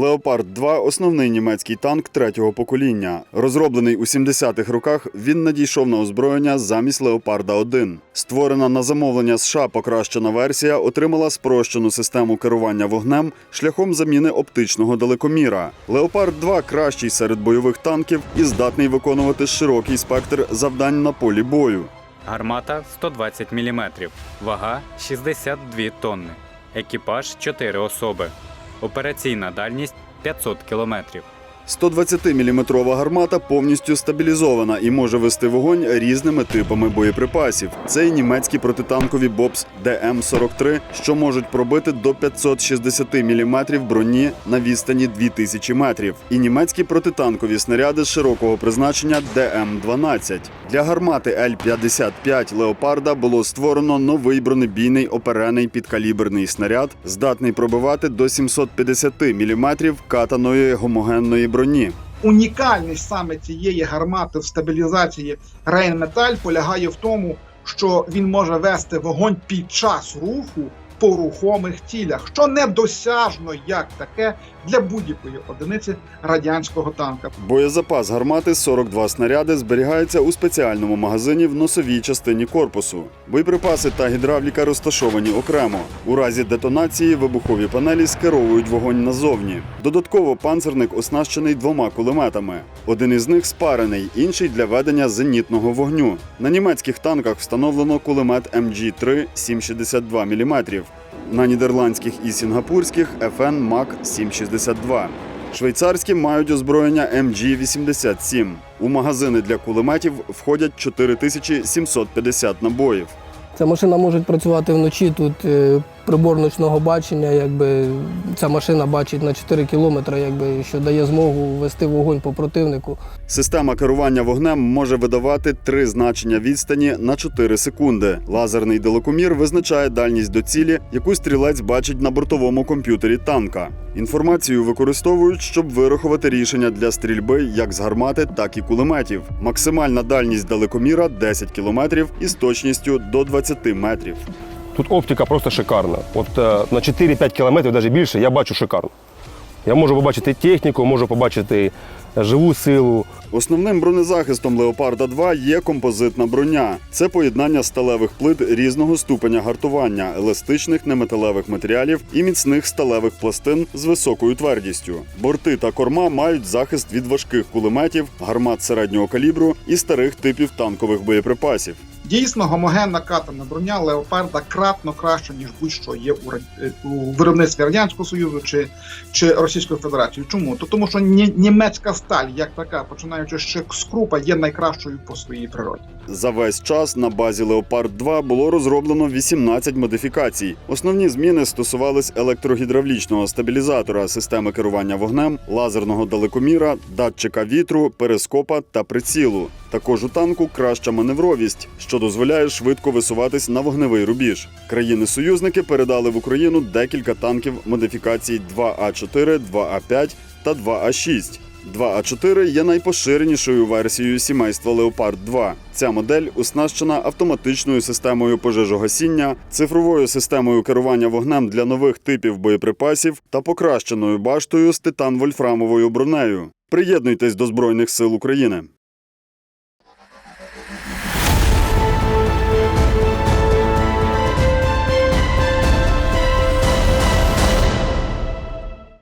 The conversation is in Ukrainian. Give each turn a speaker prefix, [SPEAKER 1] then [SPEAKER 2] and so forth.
[SPEAKER 1] Леопард 2 основний німецький танк третього покоління. Розроблений у 70-х роках, він надійшов на озброєння замість Леопарда 1. Створена на замовлення США покращена версія отримала спрощену систему керування вогнем шляхом заміни оптичного далекоміра. Леопард 2 кращий серед бойових танків і здатний виконувати широкий спектр завдань на полі бою.
[SPEAKER 2] Гармата 120 мм, вага 62 тонни, екіпаж 4 особи, операційна дальність 500 км.
[SPEAKER 1] 120-мм гармата повністю стабілізована і може вести вогонь різними типами боєприпасів. Це й німецькі протитанкові бобс ДМ-43, що можуть пробити до 560 мм броні на відстані 2000 метрів, і німецькі протитанкові снаряди широкого призначення ДМ-12. Для гармати Л-55 Леопарда було створено новий бронебійний оперений підкаліберний снаряд, здатний пробивати до 750 мм катаної гомогенної броні.
[SPEAKER 3] Унікальність саме цієї гармати в стабілізації Рейнметаль полягає в тому, що він може вести вогонь під час руху по рухомих цілях, що недосяжно як таке для будь-якої одиниці радянського танка.
[SPEAKER 1] Боєзапас гармати 42 снаряди зберігається у спеціальному магазині в носовій частині корпусу. Боєприпаси та гідравліка розташовані окремо. У разі детонації вибухові панелі скеровують вогонь назовні. Додатково панцерник оснащений двома кулеметами. Один із них спарений, інший для ведення зенітного вогню. На німецьких танках встановлено кулемет MG3 762 мм. На нідерландських і сінгапурських FN MAC 762. Швейцарські мають озброєння MG-87. У магазини для кулеметів входять 4750 набоїв.
[SPEAKER 4] Ця машина може працювати вночі. Тут е, прибор ночного бачення, якби ця машина бачить на 4 кілометри, якби що дає змогу вести вогонь по противнику.
[SPEAKER 1] Система керування вогнем може видавати три значення відстані на 4 секунди. Лазерний далекомір визначає дальність до цілі, яку стрілець бачить на бортовому комп'ютері танка. Інформацію використовують, щоб вирахувати рішення для стрільби як з гармати, так і кулеметів. Максимальна дальність далекоміра 10 км із точністю до 20 метрів.
[SPEAKER 5] Тут оптика просто шикарна. От е, на 4-5 кілометрів, навіть більше, я бачу шикарно. Я можу побачити техніку, можу побачити е, живу силу.
[SPEAKER 1] Основним бронезахистом Леопарда 2 є композитна броня. Це поєднання сталевих плит різного ступеня гартування, еластичних неметалевих матеріалів і міцних сталевих пластин з високою твердістю. Борти та корма мають захист від важких кулеметів, гармат середнього калібру і старих типів танкових боєприпасів.
[SPEAKER 3] Дійсно, гомогенна катана броня леопарда кратно краще, ніж будь-що є у, е, у виробництві Радянського Союзу чи, чи Російської Федерації. Чому? То тому, що ні- німецька сталь, як така, починаючи ще з крупа, є найкращою по своїй природі.
[SPEAKER 1] За весь час на базі Леопард 2 було розроблено 18 модифікацій. Основні зміни стосувались електрогідравлічного стабілізатора, системи керування вогнем, лазерного далекоміра, датчика вітру, перископа та прицілу. Також у танку краща маневровість, що дозволяє швидко висуватись на вогневий рубіж. Країни-союзники передали в Україну декілька танків модифікацій 2А4, 2А5 та 2А6. 2А4 є найпоширенішою версією сімейства Leopard 2. Ця модель оснащена автоматичною системою пожежогасіння, цифровою системою керування вогнем для нових типів боєприпасів та покращеною баштою з титан-вольфрамовою бронею. Приєднуйтесь до Збройних сил України.